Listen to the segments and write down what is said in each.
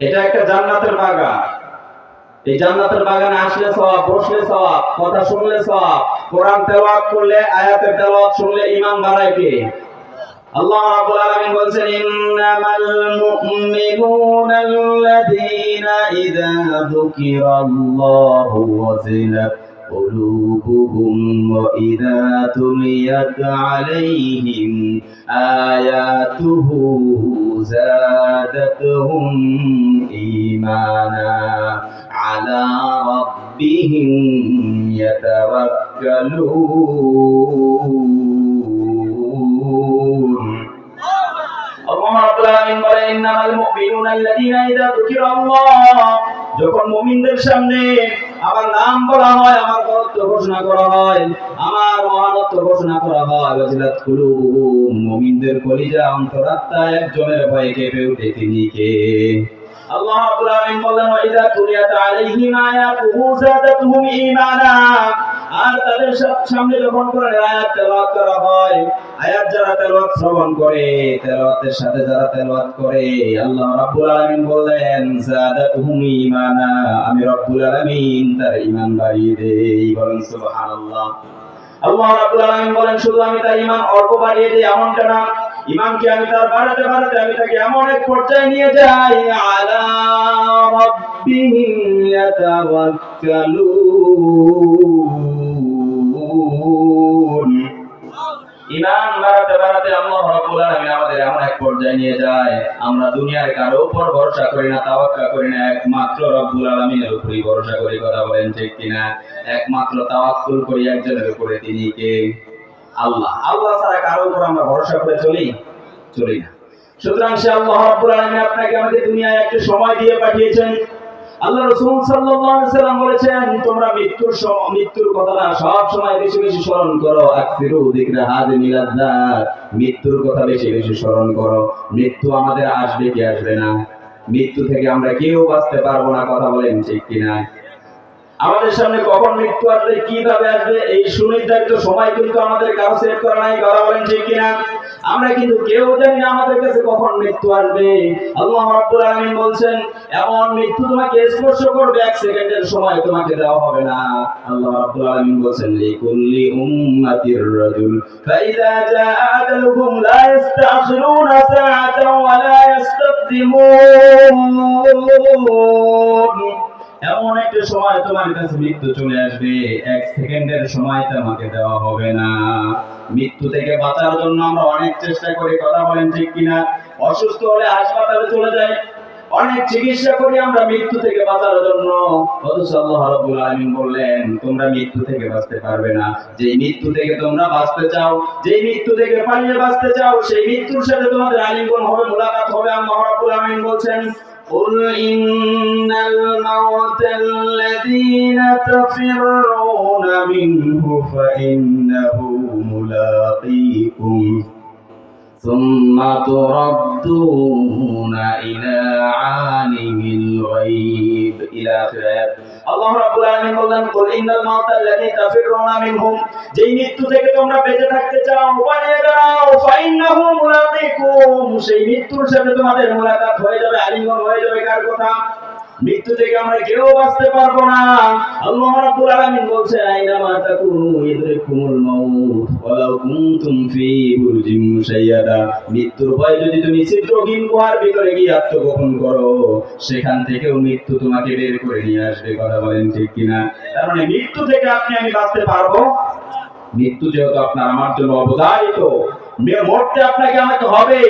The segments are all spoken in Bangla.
এটা একটা জান্নাতের বাগান এই জান্নাতের বাগানে আসলে সওয়াব বসলে সওয়াব কথা শুনলে সওয়াব কোরআন তেলাওয়াত করলে আয়াতের তেলাওয়াত শুনলে ঈমান বাড়ায় কে আল্লাহ রাব্বুল আলামিন বলছেন ইন্নামাল মুমিনুনা আল্লাযীনা ইযা যুকিরাল্লাহু ওয়াজিলাত قلوبهم وإذا تليت عليهم آياته زادتهم إيمانا على ربهم يتوكلون. الله رب العالمين قال إنما المؤمنون الذين إذا ذكر الله যখন মুমিনদের সামনে আমার নাম বলা হয়, আমার বরত্ব ঘোষণা করা হয়, আমার মহানত্ব ঘোষণা করা হয়, ওয়াজিলাত কুলুবুহুম, মুমিনদের কলিজা অন্তরাত্মা একজনের ভয়ে কেঁপে উঠে তিনি কে? আল্লাহ রাব্বুল আলামিন বলেন ওয়া ইযা তুলিয়াত আলাইহিম আয়াতুহু যাদাতুহুম আর তাদের সামনে যখন কোরআনের আয়াত তেলাওয়াত করা হয়, আয়াত যারা তেলাওয়াত শ্রবণ করে, তেলাওয়াতের সাথে যারা তেলাওয়াত করে, আল্লাহ রাব্বুল আলামিন বললেন যাদাতুহুম ঈমানা আমি রব্বুল আলামিন তার ঈমান বাড়িয়ে দেই, বলেন সুবহানাল্লাহ। আল্লাহ রাব্বুল আলামিন বলেন, শুধু আমি তার ঈমান অল্প বাড়িয়ে দেই, এমনটা না। ঈমানকে আমি তার বাড়াতে বাড়াতে আমি তাকে এমন এক পর্যায়ে নিয়ে যাই, আলা রাব্বিহিম ইয়াতাওয়াক্কালুন। পর্যায়ে নিয়ে যায়। আমরা দুনিয়ার কারও উপর ভরসা করি না তাওয়াক্কা করি না। একমাত্র রব্বুল আলামিনের উপরই ভরসা করি, কথা বলেন ঠিক কিনা? একমাত্র তাওয়াক্কুল করি একজনের উপরে তিনি কে? আল্লাহ। আল্লাহ ছাড়া কারও উপর আমরা ভরসা করে চলি চলি না। সুতরাং সে আল্লাহ রাব্বুল আলামিন আপনাকে আমাদের দুনিয়ায় একটু সময় দিয়ে পাঠিয়েছেন। আল্লাহ সাল্লাম বলেছেন, তোমরা মৃত্যুর মৃত্যুর কথাটা সব সময় বেশি বেশি স্মরণ করো। আকসিরু মিলাদ্দার মৃত্যুর কথা বেশি বেশি স্মরণ করো। মৃত্যু আমাদের আসবে কি আসবে না? মৃত্যু থেকে আমরা কেউ বাঁচতে পারব না, কথা বলেন ঠিক কিনা? আমাদের সামনে কখন মৃত্যু আসবে, কীভাবে আসবে, এই সুনির্ধারিত সময় কিন্তু আমাদের কারও সেট করা নাই কথা বলেন ঠিক কিনা? আমরা কিন্তু কেউ জানি না আমাদের কাছে কখন মৃত্যু আসবে। আল্লাহ রাব্বুল আলামিন বলছেন, এমন মৃত্যু তোমাকে স্পর্শ করবে, এক সেকেন্ডের সময় তোমাকে দেওয়া হবে না। আল্লাহ রাব্বুল আলামিন বলছেন, লিকুল্লি উম্মাতির রাজুল, ফাইদা জাআ আজালুহুম লা ইস্তাখিরুনা সাআতান ওয়া লা ইস্তাকদিমুন। এমন একটা সময় তোমার কাছে মৃত্যু চলে আসবে। এক সেকেন্ডের সময় তোমাকে দেওয়া হবে না। মৃত্যু থেকে বাঁচার জন্য আমরা অনেক চেষ্টা করি, কথা বলেন ঠিক কিনা? অসুস্থ হলে হাসপাতালে চলে যাই। অনেক চিকিৎসা করি আমরা মৃত্যু থেকে বাঁচার জন্য। অথচ আল্লাহ রাব্বুল আলামিন বললেন, তোমরা মৃত্যু থেকে বাঁচতে পারবে না। যেই মৃত্যু থেকে তোমরা বাঁচতে চাও, যেই মৃত্যু থেকে পালিয়ে বাঁচতে চাও, সেই মৃত্যুর সাথে তোমাদের আলিঙ্গন হবে, মোলাকাত হবে। আল্লাহ রাব্বুল আলামিন বলছেন قل إن الموت الذين تفرون منه فإنه ملاقيكم. ثم تردون إلى عالم الغيب. إلى آخر آيات আল্লাহ যেই মৃত্যু থেকে তোমরা বেঁচে থাকতে চাও সেই মৃত্যুর মুলাকাত হয়ে যাবে, আলিঙ্গন হয়ে যাবে, কার কথা? মৃত্যু থেকে আমরা কেউ বাঁচতে পারব না। আল্লাহ রাব্বুল আলামিন বলছে আইনা মা তাকুনু ইদরিকুমুল মাউত, ওয়ালাউ কুনতুম ফি মুশাইয়াদা। মৃত্যুর ভয় যদি তুমি গুহার ভিতরে গিয়ে আত্মগোপন করো, সেখান থেকেও মৃত্যু তোমাকে বের করে নিয়ে আসবে, কথা বলেন ঠিক কিনা? তার মানে মৃত্যু থেকে আপনি আমি বাঁচতে পারব? মৃত্যু যেহেতু আপনার আমার জন্য অবধারিত মরতে আপনাকে আমাকে হবে।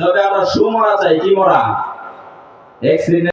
তবে আমরা সুমরা চাই, কি মরা?